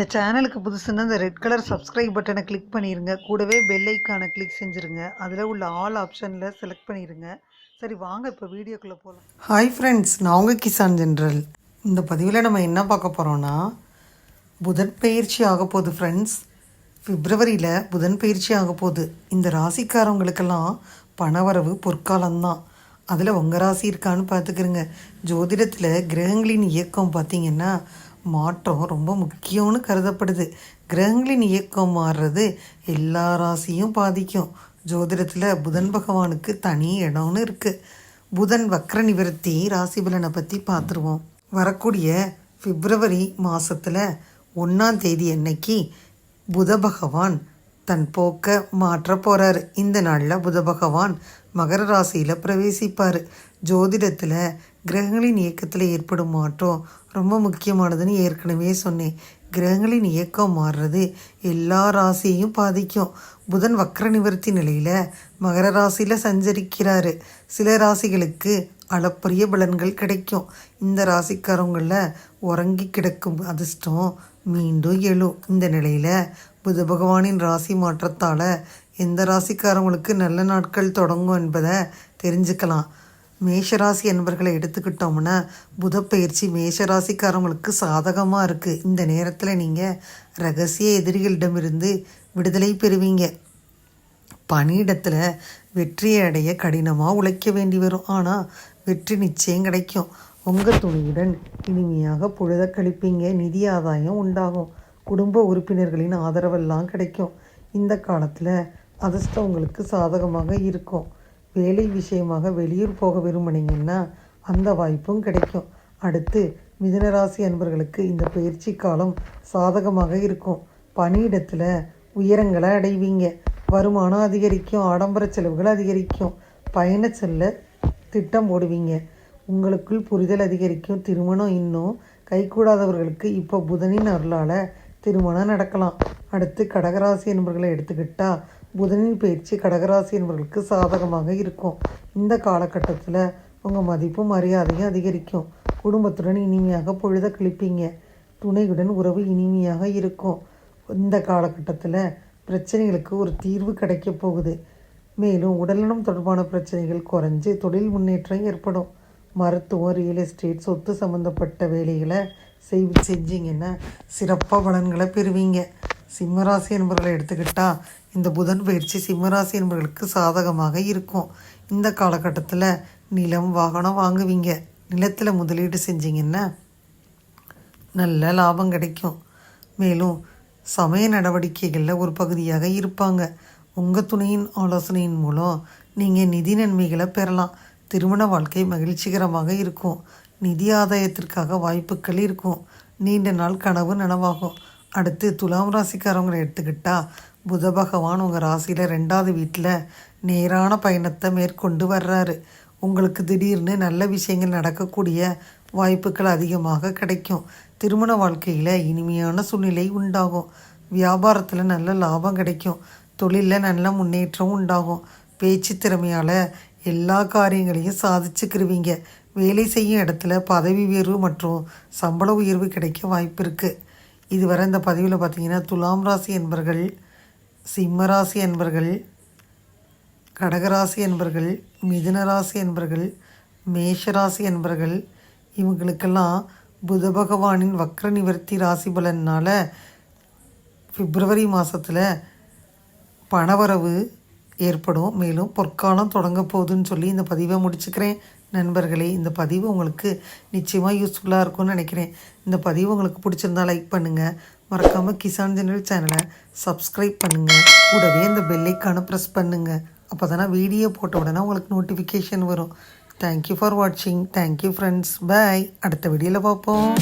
இந்த சேனலுக்கு புதுசுன்னா இந்த ரெட் கலர் சப்ஸ்கிரைப் பட்டனை கிளிக் பண்ணிடுங்க கூடவே பெல் ஐக்கானை கிளிக் செஞ்சுருங்க. அதில் உள்ள ஆல் ஆப்ஷனில் செலக்ட் பண்ணிடுங்க சரி வாங்க இப்போ வீடியோக்குள்ளே போகலாம் ஹாய் ஃப்ரெண்ட்ஸ் நான் உங்கள் கிசான் ஜென்ரல். இந்த பதிவில் நம்ம என்ன பார்க்க போகிறோன்னா புதன் பயிற்சி ஆக போகுது ஃப்ரெண்ட்ஸ் பிப்ரவரியில் புதன் பயிற்சி ஆக போகுது. இந்த ராசிக்காரவங்களுக்கெல்லாம் பணவரவு பொற்காலம்தான். அதில் உங்கள் ராசி இருக்கான்னு பார்த்துக்கிறங்க ஜோதிடத்தில் கிரகங்களின் இயக்கம் பார்த்திங்கன்னா மாற்றம் ரொம்ப முக்கியம்னு கருதப்படுது. கிரகங்களின் இயக்கம் மாறுறது எல்லா ராசியும் பாதிக்கும். ஜோதிடத்தில் புதன் பகவானுக்கு தனி இடம்னு இருக்குது புதன் வக்ர நிவர்த்தி ராசி பலனை பற்றி பார்த்துருவோம் வரக்கூடிய பிப்ரவரி மாதத்தில் ஒன்றாம் தேதி அன்னைக்கு புத பகவான் தன் போக்க மாற்ற போகிறார் இந்த நாளில் புத பகவான் மகர ராசியில் பிரவேசிப்பார். ஜோதிடத்தில் கிரகங்களின் இயக்கத்தில் ஏற்படும் மாற்றம் ரொம்ப முக்கியமானதுன்னு ஏற்கனவே சொன்னேன். கிரகங்களின் இயக்கம் மாறுறது எல்லா ராசியையும் பாதிக்கும். புதன் வக்ர நிவர்த்தி நிலையில் மகர ராசியில் சஞ்சரிக்கிறாரு. சில ராசிகளுக்கு அளப்பரிய பலன்கள் கிடைக்கும். இந்த ராசிக்காரங்களில் உறங்கி கிடக்கும் அதிர்ஷ்டம் மீண்டும் எழும். இந்த நிலையில் புத பகவானின் ராசி மாற்றத்தால் எந்த ராசிக்காரவங்களுக்கு நல்ல நாட்கள் தொடங்கும் என்பதை தெரிஞ்சுக்கலாம். மேஷராசி என்பர்களை எடுத்துக்கிட்டோம்னா புதப்பயிற்சி மேஷராசிக்காரவங்களுக்கு சாதகமாக இருக்குது இந்த நேரத்தில் நீங்கள் ரகசிய எதிரிகளிடமிருந்து விடுதலை பெறுவீங்க. பணியிடத்தில் வெற்றியை அடைய கடினமாக உழைக்க வேண்டி வரும். ஆனால் வெற்றி நிச்சயம் கிடைக்கும். உங்கள் துணியுடன் இனிமையாக பொழுத கழிப்பீங்க. நிதி ஆதாயம் உண்டாகும். குடும்ப உறுப்பினர்களின் ஆதரவெல்லாம் கிடைக்கும். இந்த காலத்தில் அதிர்ஷ்டம் உங்களுக்கு சாதகமாக இருக்கும். வேலை விஷயமாக வெளியூர் போக விரும்புனீங்கன்னா அந்த வாய்ப்பும் கிடைக்கும். அடுத்து மிதனராசி அன்பர்களுக்கு இந்த பயிற்சி காலம் சாதகமாக இருக்கும். பணியிடத்தில் உயரங்களை அடைவீங்க. வருமானம் அதிகரிக்கும் ஆடம்பர செலவுகள் அதிகரிக்கும். பயண செல்ல திட்டம் போடுவீங்க. உங்களுக்குள் புரிதல் அதிகரிக்கும் திருமணம் இன்னும் கைகூடாதவர்களுக்கு இப்போ புதனின் அருளால் திருமணம் நடக்கலாம். அடுத்து கடகராசி என்பவர்களை எடுத்துக்கிட்டால் புதனின் பயிற்சி கடகராசி என்பவர்களுக்கு சாதகமாக இருக்கும். இந்த காலகட்டத்தில் உங்கள் மதிப்பும் மரியாதையும் அதிகரிக்கும். குடும்பத்துடன் இனிமையாக பொழுத கழிப்பீங்க. துணையுடன் உறவு இனிமையாக இருக்கும். இந்த காலகட்டத்தில் பிரச்சனைகளுக்கு ஒரு தீர்வு கிடைக்க போகுது. மேலும் உடல்நலம் தொடர்பான பிரச்சனைகள் குறைஞ்சு தொழில் முன்னேற்றம் ஏற்படும். மருத்துவம் ரியல் எஸ்டேட் சொத்து சம்மந்தப்பட்ட வேலைகளை செய் செஞ்சீங்கன்னா சிறப்பாக பலன்களை பெறுவீங்க. சிம்மராசி என்பவர்களை எடுத்துக்கிட்டால் இந்த புதன் பயிற்சி சிம்மராசி என்பவர்களுக்கு சாதகமாக இருக்கும். இந்த காலகட்டத்தில் நிலம் வாகனம் வாங்குவீங்க. நிலத்தில் முதலீடு செஞ்சீங்கன்னா நல்ல லாபம் கிடைக்கும். மேலும் சமய நடவடிக்கைகளில் ஒரு பகுதியாக இருப்பாங்க. உங்கள் துணையின் ஆலோசனையின் மூலம் நீங்கள் நிதி நன்மைகளை பெறலாம். திருமண வாழ்க்கை மகிழ்ச்சிகரமாக இருக்கும். நிதி ஆதாயத்திற்காக வாய்ப்புகள் இருக்கும். நீண்ட நாள் கனவு நனவாகும். அடுத்து துலாம் ராசிக்காரவங்களை எடுத்துக்கிட்டால் புத பகவான் உங்கள் ராசியில் ரெண்டாவது வீட்டில் நேரான பயணத்தை மேற்கொண்டு வர்றாரு. உங்களுக்கு திடீர்னு நல்ல விஷயங்கள் நடக்கக்கூடிய வாய்ப்புகள் அதிகமாக கிடைக்கும். திருமண வாழ்க்கையில் இனிமையான சூழ்நிலை உண்டாகும். வியாபாரத்தில் நல்ல லாபம் கிடைக்கும். தொழிலில் நல்ல முன்னேற்றம் உண்டாகும். பேச்சு திறமையால் எல்லா காரியங்களையும் சாதிச்சுக்கிருவீங்க. வேலை செய்யும் இடத்துல பதவி உயர்வு மற்றும் சம்பள உயர்வு கிடைக்க வாய்ப்பு இருக்குது இதுவரை இந்த பதிவில் பார்த்திங்கன்னா துலாம் ராசி என்பர்கள் சிம்மராசி என்பர்கள் கடகராசி என்பர்கள் மிதுனராசி என்பர்கள் மேஷராசி என்பர்கள் இவங்களுக்கெல்லாம் புத பகவானின் வக்ர நிவர்த்தி ராசி பலனால் பிப்ரவரி மாதத்தில் பணவரவு ஏற்படும். மேலும் பொற்காலம் தொடங்க போகுதுன்னு சொல்லி இந்த பதிவை முடிச்சுக்கிறேன். நண்பர்களே இந்த பதிவு உங்களுக்கு நிச்சயமாக யூஸ்ஃபுல்லாக இருக்கும்னு நினைக்கிறேன். இந்த பதிவு உங்களுக்கு பிடிச்சிருந்தா லைக் பண்ணுங்கள் மறக்காமல் கிசான் ஜெனரல் சேனலை சப்ஸ்கிரைப் பண்ணுங்கள் கூடவே இந்த பெல்லைக்கான ப்ரெஸ் பண்ணுங்கள் அப்போ தானே வீடியோ போட்ட உடனே உங்களுக்கு நோட்டிஃபிகேஷன் வரும். தேங்க்யூ ஃபார் வாட்சிங் தேங்க்யூ ஃப்ரெண்ட்ஸ் பாய் அடுத்த வீடியோவில் பார்ப்போம்.